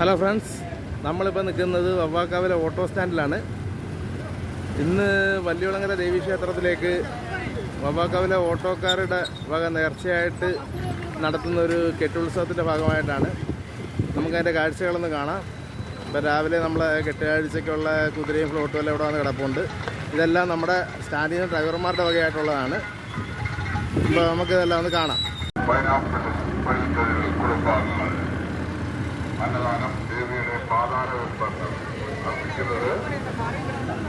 Hello friends നമ്മളിപ്പോൾ നിൽക്കുന്നത് വവ്വാക്കാവിലെ auto സ്റ്റാൻഡിലാണ് ഇന്ന് വല്യുളങ്ങര ദേവീക്ഷേത്രത്തിലേക്ക് വവ്വാക്കാവിലെ ഓട്ടോക്കാരുടെ വക നേർച്ചയായിട്ട് നടത്തുന്ന ഒരു കെട്ടുത്സവത്തിന്റെ ഭാഗമായിട്ടാണ് നമുക്കതിന്റെ കാഴ്ചകളൊന്ന് കാണാം. ഇപ്പോൾ രാവിലെ നമ്മളെ കെട്ടുകാഴ്ചയ്ക്കുള്ള കുതിരയും ഫ്ലോട്ടും എല്ലാം ഇവിടെ വന്ന് കിടപ്പുണ്ട്. ഇതെല്ലാം നമ്മുടെ സ്റ്റാൻഡിൽ ഡ്രൈവർമാരുടെ വകയായിട്ടുള്ളതാണ്. അപ്പോൾ നമുക്കിതെല്ലാം ഒന്ന് കാണാം. അന്നദാനം ദേവിയുടെ പാതാര അർപ്പിക്കുന്നത്.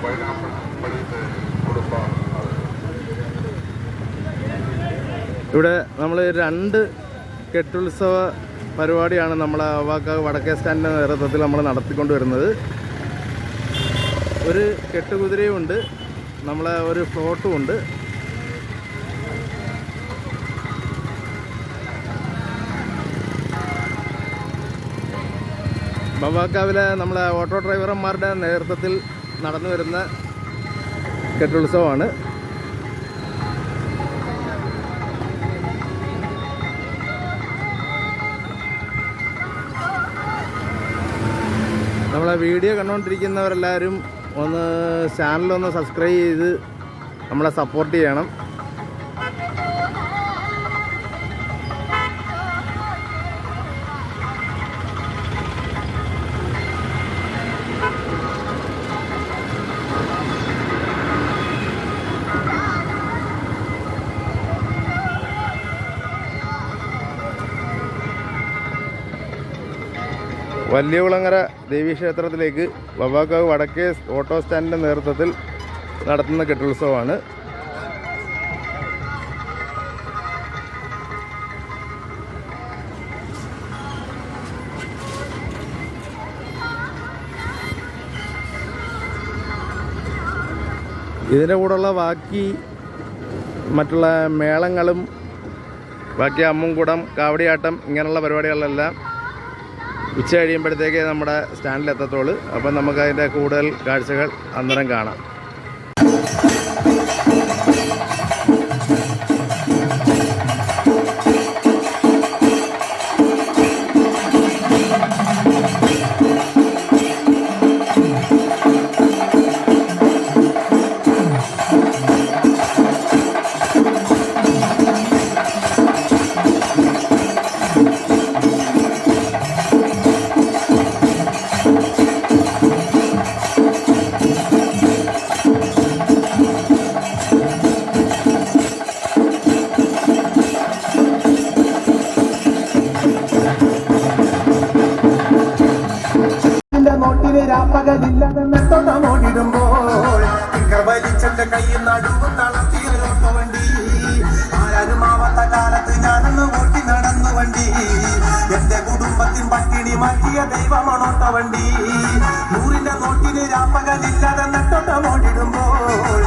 പൈനാപ്പിൾ കുടുംബാംഗങ്ങൾ ഇവിടെ നമ്മൾ രണ്ട് കെട്ടുത്സവ പരിപാടിയാണ് നമ്മൾ വാക്കാവ് വടക്കേ സ്റ്റാൻഡിന്റെ നേതൃത്വത്തിൽ നമ്മൾ നടത്തിക്കൊണ്ട് വരുന്നത് ഒരു കെട്ടുകുതിരയുമുണ്ട് നമ്മളെ ഒരു ഫ്ലോട്ടും ഉണ്ട് നമ്മളെ ഓട്ടോ ഡ്രൈവർമാരുടെ നേതൃത്വത്തിൽ നടന്നു വരുന്ന കെട്ടുത്സവമാണ്. നമ്മളെ വീഡിയോ കണ്ടുകൊണ്ടിരിക്കുന്നവരെല്ലാവരും ഒന്ന് ചാനലൊന്ന് സബ്സ്ക്രൈബ് ചെയ്ത് നമ്മളെ സപ്പോർട്ട് ചെയ്യണം. വലിയകുളങ്ങര ദേവീക്ഷേത്രത്തിലേക്ക് വവ്വാക്കാവ് വടക്കേ ഓട്ടോ സ്റ്റാൻഡിന്റെ നേതൃത്വത്തിൽ നടത്തുന്ന കെട്ടുത്സവമാണ്. ഇതിന്റെ കൂടെയുള്ള ബാക്കി മറ്റുള്ള മേളങ്ങളും ബാക്കി അമ്മുംകുടം കാവടിയാട്ടം ഇങ്ങനെയുള്ള പരിപാടികളെല്ലാം ഉച്ച കഴിയുമ്പോഴത്തേക്ക് നമ്മുടെ സ്റ്റാൻഡിൽ എത്തത്തുള്ളൂ അപ്പം നമുക്ക് അതിന്റെ കൂടുതൽ കാഴ്ചകൾ അന്നേരം കാണാം. നോട്ടിന് രാപ്പകലില്ലെന്ന് നെട്ടോട്ടം ഓടിടുമ്പോൾ തിങ്കർ വലിച്ചെന്റെ കയ്യിൽ നടുവ് തളർത്തിയൊരോട്ട വണ്ടി. ആരാരും ആവാത്ത കാലത്ത് ഞാനൊന്ന് ഓട്ടി നടന്നു വണ്ടി. എന്റെ കുടുംബത്തിൻ പട്ടിണി മാറ്റിയ ദൈവമണോട്ട വണ്ടി. നൂറിന്റെ നോട്ടിന് രാപ്പകലില്ലാതെ നെട്ടോട്ടം ഓടിടുമ്പോൾ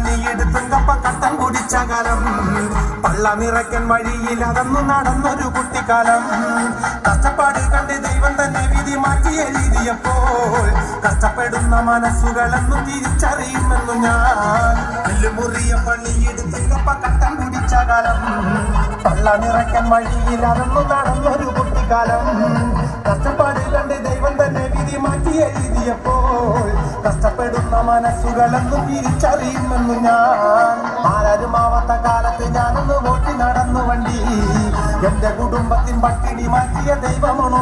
മുറിയ പണിയെടുത്തും കപ്പ കുടിച്ച കാലം. പള്ള നിറയ്ക്കൻ വഴിയിൽ അകന്നു നടന്നൊരു കുട്ടിക്കാലം. കഷ്ടപ്പാട് കണ്ട് ദൈവം തന്നെ വിധി മാറ്റി എഴുതിയപ്പോൾ കഷ്ടപ്പെടുന്ന മനസ്സുകളെന്നു തിരിച്ചറിയുമെന്നു ഞാൻ. മുറിയ പണിയെടുത്തും കപ്പ കട്ടം കുടിച്ച കാലം. പള്ള നിറയ്ക്കൻ വഴിയിൽ അകന്നു നടന്നൊരു കുട്ടിക്കാലം. കഷ്ടപ്പാട് കണ്ട് ദൈവം തന്നെ വിധി മാറ്റി എഴുതിയപ്പോൾ മനസ്സുകളെന്ന് തിരിച്ചറിയുമെന്നു ഞാൻ. ആരും ആവാത്ത കാലത്ത് ഞാനൊന്ന് ഓട്ടി നടന്നു വണ്ടി. എന്റെ കുടുംബത്തിൻ പട്ടിണി മാറ്റിയ ദൈവമാണോ